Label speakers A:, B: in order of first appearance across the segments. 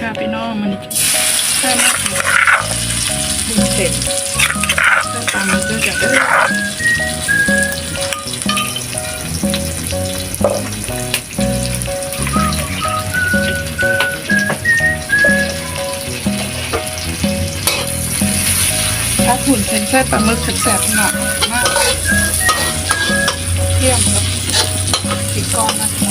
A: ค่ะพี่น้องมันแค่ไม่ถึงบุญเสร็จถ้าตามมันก็จะได้ถ้าหุ่นเป็นไส้ปลาหมึกแสบๆหนักมากเที่ยมกับสีกองนะ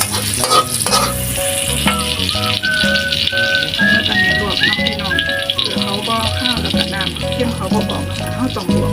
A: ำเข้ม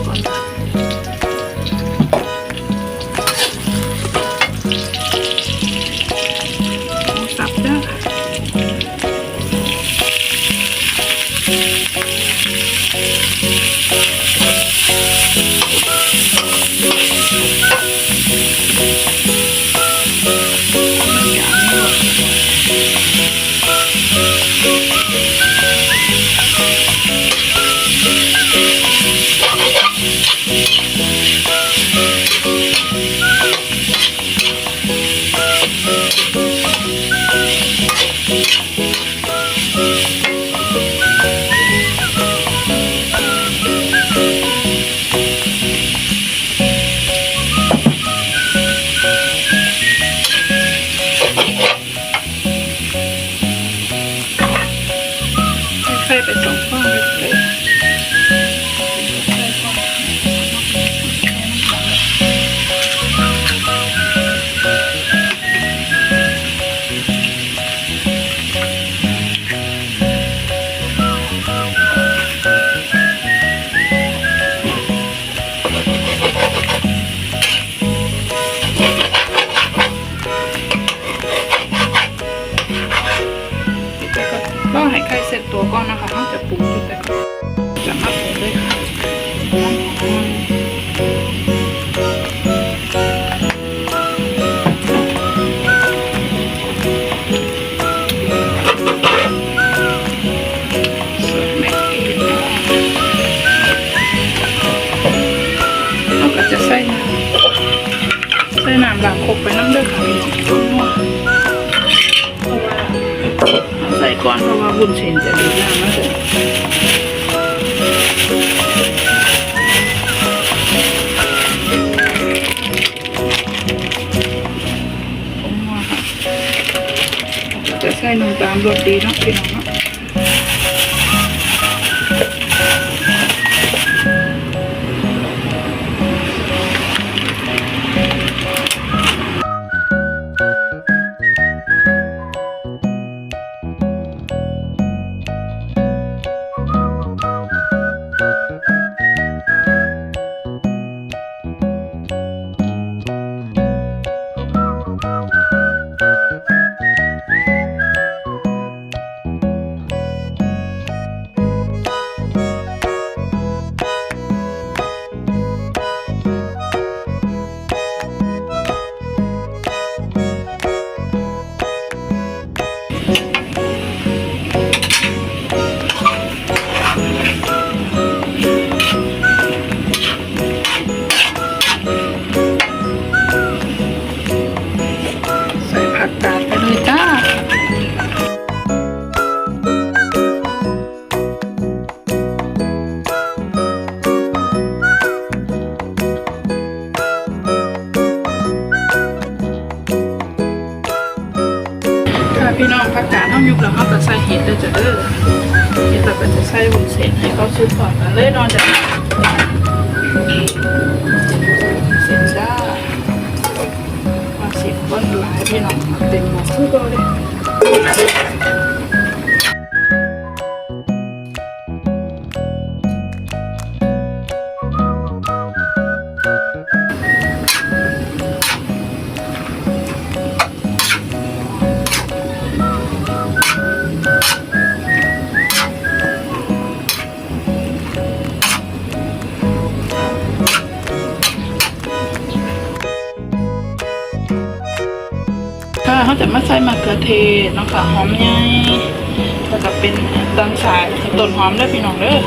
A: เขา ส่น้ำหลังคกไปน้ำเด้อค่ะพี่น้องต้นหัวเพราะว่าเอาใส่ก้อนเพราะว่าบุญเชนจะดีน้ำมันจะผมว่าค่ะจะใส่น้ำตาลรสดีเนาะพี่น้องเนาะ อจ้ะเด้อเห็ดเราก็จะใส่วุ้นเส้นให้เขาซุปก่อนกันเลยนอนจะเส้นจ้ามาสิบวันหลายพี่น้องเต็มหมดทุกตัวเลย มาใส่มะเขือเทศน้องค่ะหอมใหญ่แล้วก็เป็นตังสายต้นหอมด้อพี่น้องเด้อ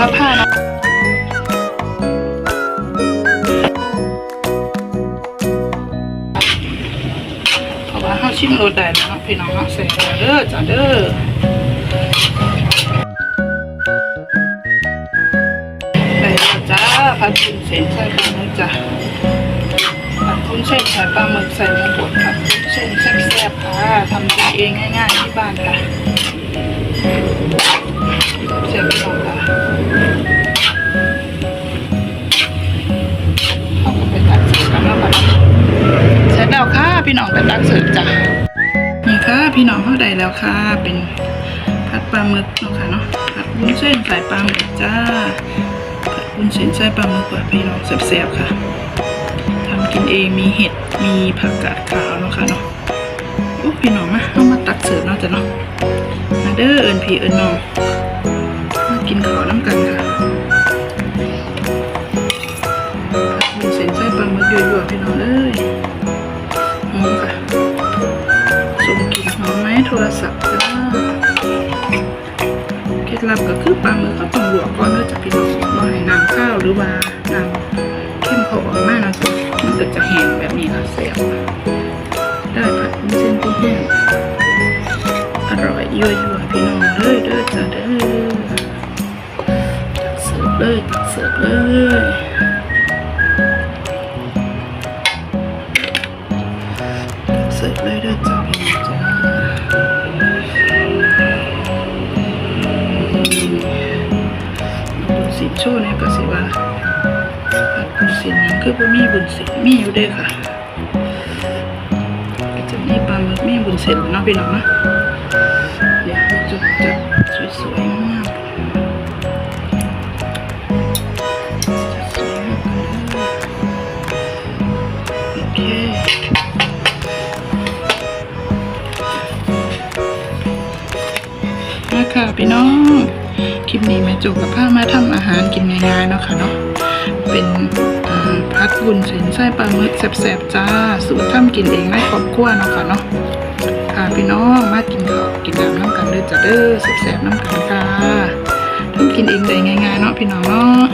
A: ระพานะเพราะว่าเขาชิมรสได้แล้วเนะพี่น้องเส่แล้วเด้อจ้าเด้อได้จ้าผัดกุ้งเส้นใส่ปลาหมึกจ้าผัดกุ้งเส้นใส่ปลาหมึกใส่หมูบดผัดกุ้งเส้นแซ่บๆค่ะทำกินเองง่ายๆที่บ้านค่ะ เสียงสอเขาไปตักเสิร์ฟกันแล้วกันเสร็จแล้วค่ะพี่น้องไปตักเสิร์ฟจ้ะนี่ค่ะพี่น้องเข้าได้แล้วค่ะ เป็นผัดปลาหมึกเนาะค่ะเนาะผัดวุ้นเส้นใส่ปลาหมึกจ้าผัดวุ้นเส้นใส่ปลาหมึกแบบพี่น้องแซ่บๆค่ะทำกินเองมีเห็ดมีผักกาดขาวเนาะค่ะเนาะ พี่เอิญน้องมากินข้าวน้ำกันค่ะมีเส้นไส้ปลาหมึกยั่วๆพี่น้องเอ้ยหอมค่ะส่งกลิ่นหอมไหมโทรศัพท์จ้าเคล็ดลับก็คือปลาหมึกเขาต้องลวกก่อนเพื่อจะพี่น้องบ่ให้น้ำข้าวหรือว่าน้ำเข้มเขาออกมากนะจ๊ะมันก็จะแห้งแบบนี้ค่ะเสียบได้ผัดเส้นกุ้งแห้ง ร่อยยั่วๆพี่น้องเอ้ยเด้อจ้าเด้อเสิร์ฟเลยเสิร์ฟเลยเสิร์ฟเลยเด้อจ้าพี่น้องจ้าบุญสิโชว์เนี่ยก็สิว่าผัดบุญสินคือบ่มีบุญสินมีอยู่เด้อค่ะจะมีปลาหมึกมีบุญสินเนาะพี่น้องเนาะ เดี๋ยวเราจะจัดสวยๆมากๆโอเคมาค่ะพี่น้อง คลิปนี้แม่จุกกับผ้ามาทำอาหารกินง่ายๆเนาะค่ะเนาะ เป็นพัดวุ้นเส้นไส้ปลาหมึกแซ่บๆจ้า สูตรทำกินเองในครอบครัวเนาะค่ะเนาะค่ะพี่น้องมากินข้าว กินน้ำน้ำกันเด้อจ้าเด้อแซ่บๆน้ำกันค่ะทำกินเองได้ง่ายๆเนาะพี่น้องเนาะ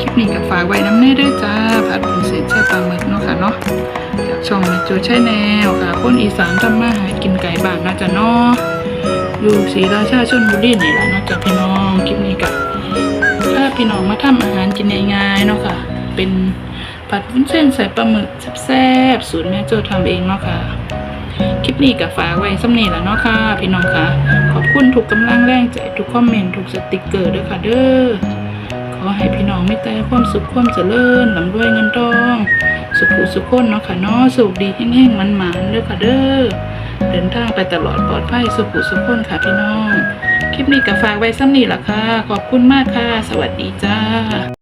A: คลิปนี้ก็ฝากไว้น้ำเน่ด้วยจ้าผัดบุญเสร็จใช่ปลาหมึกเนาะค่ะเนาะจากช่องแมโจใช่แนวค่ะคนอีสานทำมาหากินไก่บ้านน่าจะเนาะอยู่ศรีราชาชนบุรีนี่แหละเนาะจ้ะพี่น้องคลิปนี้ก็ถ้าพี่น้องมาทำอาหารกินง่ายๆเนาะค่ะ เป็นผัดวุ้นเส้นใส่ปลาหมึกแซ่บๆสูตรแม่โจทำเองเนาะค่ะ คลิปนี้ก็ฝากไว้สำนีแหละเนาะค่ะพี่น้องค่ะ ขอบคุณทุกกำลังแรงใจทุกคอมเมนต์ทุกสติกเกอร์ด้วยค่ะเด้อ ขอให้พี่น้องไม่แต่ความสุขความเจริญลำด้วยเงินทอง สุขสุขคนเนาะค่ะเนาะสุขดีแห้งๆมันๆเด้อค่ะเด้อ เดินทางไปตลอดปลอดภัยสุขสุขคนค่ะพี่น้อง คลิปนี้ก็ฝากไว้ซ้ำนี่ล่ะค่ะ ขอบคุณมากค่ะ สวัสดีจ้า